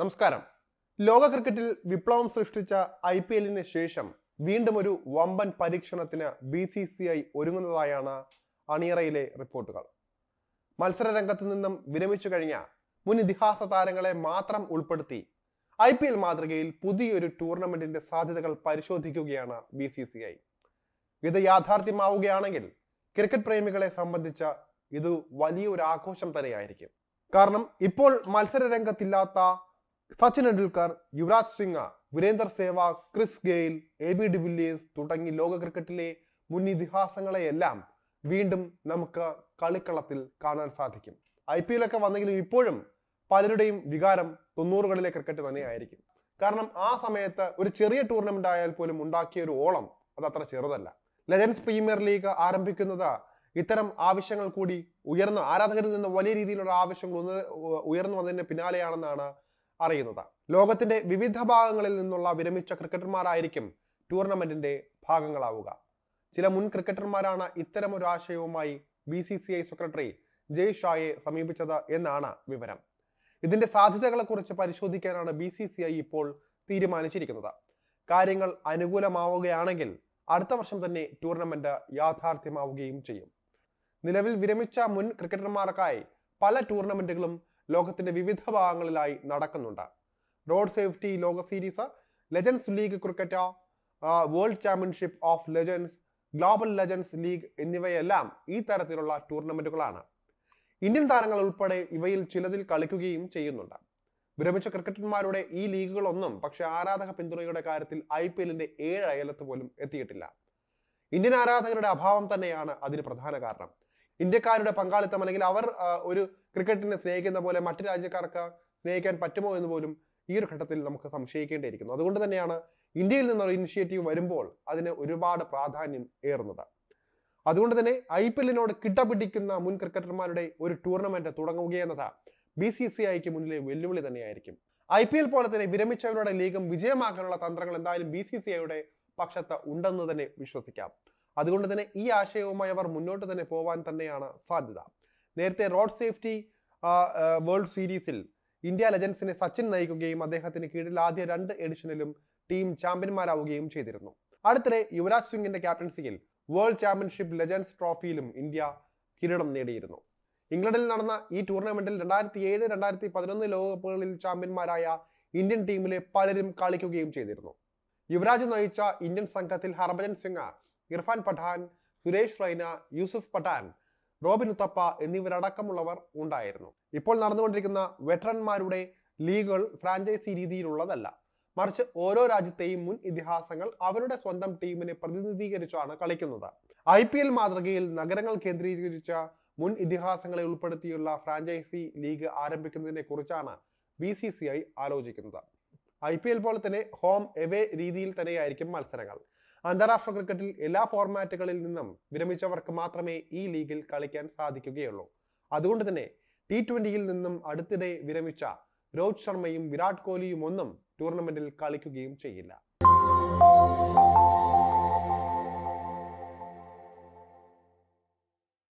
നമസ്കാരം. ലോക ക്രിക്കറ്റിൽ വിപ്ലവം സൃഷ്ടിച്ച ഐ പി എല്ലിന് ശേഷം വീണ്ടും ഒരു വമ്പൻ പരീക്ഷണത്തിന് ബി സി സി ഐ ഒരുങ്ങുന്നതായാണ് അണിയറയിലെ റിപ്പോർട്ടുകൾ. മത്സര രംഗത്ത് നിന്നും വിരമിച്ചു കഴിഞ്ഞ മുൻ ഇതിഹാസ താരങ്ങളെ മാത്രം ഉൾപ്പെടുത്തി ഐ പി എൽ മാതൃകയിൽ പുതിയൊരു ടൂർണമെന്റിന്റെ സാധ്യതകൾ പരിശോധിക്കുകയാണ് ബി സി സി ഐ. ഇത് യാഥാർത്ഥ്യമാവുകയാണെങ്കിൽ ക്രിക്കറ്റ് പ്രേമികളെ സംബന്ധിച്ച ഇത് വലിയൊരു ആഘോഷം തന്നെയായിരിക്കും. കാരണം ഇപ്പോൾ മത്സര രംഗത്തില്ലാത്ത Sachin Tendulkar Yuvraj Singh Virender Sehwag Chris Gayle A B de Villiers തുടങ്ങി ലോക ക്രിക്കറ്റിലെ മുൻ ഇതിഹാസങ്ങളെയെല്ലാം വീണ്ടും നമുക്ക് കളിക്കളത്തിൽ കാണാൻ സാധിക്കും. ഐ പി എല്ലൊക്കെ വന്നെങ്കിലും ഇപ്പോഴും പലരുടെയും വികാരം തൊണ്ണൂറുകളിലെ ക്രിക്കറ്റ് തന്നെയായിരിക്കും. കാരണം ആ സമയത്ത് ഒരു ചെറിയ ടൂർണമെന്റ് ആയാൽ പോലും ഉണ്ടാക്കിയ ഒരു ഓളം അത് അത്ര ചെറുതല്ല. ലെജൻസ് പ്രീമിയർ ലീഗ് ആരംഭിക്കുന്നത് ഇത്തരം ആവശ്യങ്ങൾ കൂടി ഉയർന്ന ആരാധകരിൽ നിന്ന് വലിയ രീതിയിലുള്ള ആവശ്യങ്ങൾ ഉയർന്നു വന്നതിന് പിന്നാലെയാണെന്നാണ് അറിയുന്നത്. ലോകത്തിന്റെ വിവിധ ഭാഗങ്ങളിൽ നിന്നുള്ള വിരമിച്ച ക്രിക്കറ്റർമാരായിരിക്കും ടൂർണമെന്റിന്റെ ഭാഗങ്ങളാവുക. ചില മുൻ ക്രിക്കറ്റർമാരാണ് ഇത്തരം ഒരു ആശയവുമായി B C C I secretary Jay ഷായെ സമീപിച്ചത് എന്നാണ് വിവരം. ഇതിന്റെ സാധ്യതകളെക്കുറിച്ച് പരിശോധിക്കാനാണ് ബി സി സി ഐ ഇപ്പോൾ തീരുമാനിച്ചിരിക്കുന്നത്. കാര്യങ്ങൾ അനുകൂലമാവുകയാണെങ്കിൽ അടുത്ത വർഷം തന്നെ ടൂർണമെന്റ് യാഥാർത്ഥ്യമാവുകയും ചെയ്യും. നിലവിൽ വിരമിച്ച മുൻ ക്രിക്കറ്റർമാർക്കായി പല ടൂർണമെന്റുകളും ലോകത്തിന്റെ വിവിധ ഭാഗങ്ങളിലായി നടക്കുന്നുണ്ട്. റോഡ് സേഫ്റ്റി ലോക series legends league cricket world championship of legends global legends league എന്നിവയെല്ലാം ഈ തരത്തിലുള്ള ടൂർണമെന്റുകളാണ്. ഇന്ത്യൻ താരങ്ങൾ ഉൾപ്പെടെ ഇവയിൽ ചിലതിൽ കളിക്കുകയും ചെയ്യുന്നുണ്ട്. വിരമിച്ച ക്രിക്കറ്റർമാരുടെ ഈ ലീഗുകളൊന്നും പക്ഷെ ആരാധക പിന്തുണയുടെ കാര്യത്തിൽ ഐ പി എല്ലിന്റെ ഏഴ് അയലത്ത് പോലും എത്തിയിട്ടില്ല. ഇന്ത്യൻ ആരാധകരുടെ അഭാവം തന്നെയാണ് അതിന് പ്രധാന കാരണം. ഇന്ത്യക്കാരുടെ പങ്കാളിത്തം അല്ലെങ്കിൽ അവർ ഒരു ക്രിക്കറ്റിനെ സ്നേഹിക്കുന്ന പോലെ മറ്റു രാജ്യക്കാർക്ക് സ്നേഹിക്കാൻ പറ്റുമോ എന്ന് പോലും ഈ ഒരു ഘട്ടത്തിൽ നമുക്ക് സംശയിക്കേണ്ടിയിരിക്കുന്നു. അതുകൊണ്ട് തന്നെയാണ് ഇന്ത്യയിൽ നിന്നൊരു ഇനിഷ്യേറ്റീവ് വരുമ്പോൾ അതിന് ഒരുപാട് പ്രാധാന്യം ഏറുന്നത്. അതുകൊണ്ട് തന്നെ ഐ പി എല്ലിനോട് കിട്ടപിടിക്കുന്ന മുൻ ക്രിക്കറ്റർമാരുടെ ഒരു ടൂർണമെന്റ് തുടങ്ങുകയെന്നത് ബി സി സി ഐക്ക് മുന്നിലെ വെല്ലുവിളി തന്നെയായിരിക്കും. ഐ പി എൽ പോലെ തന്നെ വിരമിച്ചവരുടെ ലീഗും വിജയമാക്കാനുള്ള തന്ത്രങ്ങൾ എന്തായാലും ബി സി സി ഐയുടെ പക്ഷത്ത് ഉണ്ടെന്ന് തന്നെ വിശ്വസിക്കാം. അതുകൊണ്ട് തന്നെ ഈ ആശയവുമായി അവർ മുന്നോട്ട് തന്നെ പോവാൻ തന്നെയാണ് സാധ്യത. നേരത്തെ റോഡ് സേഫ്റ്റി വേൾഡ് സീരീസിൽ ഇന്ത്യ ലെജൻസിനെ സച്ചിൻ നയിക്കുകയും അദ്ദേഹത്തിന് കീഴിൽ ആദ്യ രണ്ട് എഡിഷനിലും ടീം ചാമ്പ്യന്മാരാവുകയും ചെയ്തിരുന്നു. അടുത്തിടെ യുവരാജ് സിംഗിന്റെ ക്യാപ്റ്റൻസിയിൽ വേൾഡ് ചാമ്പ്യൻഷിപ്പ് ലെജൻസ് ട്രോഫിയിലും ഇന്ത്യ കിരീടം നേടിയിരുന്നു. ഇംഗ്ലണ്ടിൽ നടന്ന ഈ ടൂർണമെന്റിൽ രണ്ടായിരത്തി ഏഴ് രണ്ടായിരത്തി പതിനൊന്ന് ലോകകപ്പുകളിൽ ചാമ്പ്യന്മാരായ ഇന്ത്യൻ ടീമിലെ പലരും കളിക്കുകയും ചെയ്തിരുന്നു. യുവരാജ് നയിച്ച ഇന്ത്യൻ സംഘത്തിൽ ഹർഭജൻ സിംഗ് ഇർഫാൻ പഠാൻ സുരേഷ് റൈന യൂസുഫ് പഠാൻ റോബിൻ ഉത്തപ്പ എന്നിവരടക്കമുള്ളവർ ഉണ്ടായിരുന്നു. ഇപ്പോൾ നടന്നുകൊണ്ടിരിക്കുന്ന വെറ്ററന്മാരുടെ ലീഗുകൾ ഫ്രാഞ്ചൈസി രീതിയിലുള്ളതല്ല. മറിച്ച് ഓരോ രാജ്യത്തെയും മുൻ ഇതിഹാസങ്ങൾ അവരുടെ സ്വന്തം ടീമിനെ പ്രതിനിധീകരിച്ചാണ് കളിക്കുന്നത്. ഐ പി എൽ മാതൃകയിൽ നഗരങ്ങൾ കേന്ദ്രീകരിച്ച മുൻ ഇതിഹാസങ്ങളെ ഉൾപ്പെടുത്തിയുള്ള ഫ്രാഞ്ചൈസി ലീഗ് ആരംഭിക്കുന്നതിനെ കുറിച്ചാണ് ബി സി സി ഐ ആലോചിക്കുന്നത്. ഐ പി എൽ പോലെ തന്നെ ഹോം എവേ രീതിയിൽ തന്നെയായിരിക്കും മത്സരങ്ങൾ. അന്താരാഷ്ട്ര ക്രിക്കറ്റിൽ എല്ലാ ഫോർമാറ്റുകളിൽ നിന്നും വിരമിച്ചവർക്ക് മാത്രമേ ഈ ലീഗിൽ കളിക്കാൻ സാധിക്കുകയുള്ളൂ. അതുകൊണ്ട് തന്നെ ടി ട്വന്റിയിൽ നിന്നും അടുത്തിടെ വിരമിച്ച രോഹിത് ശർമ്മയും വിരാട് കോഹ്ലിയും ഒന്നും ടൂർണമെന്റിൽ കളിക്കുകയും ചെയ്യില്ല.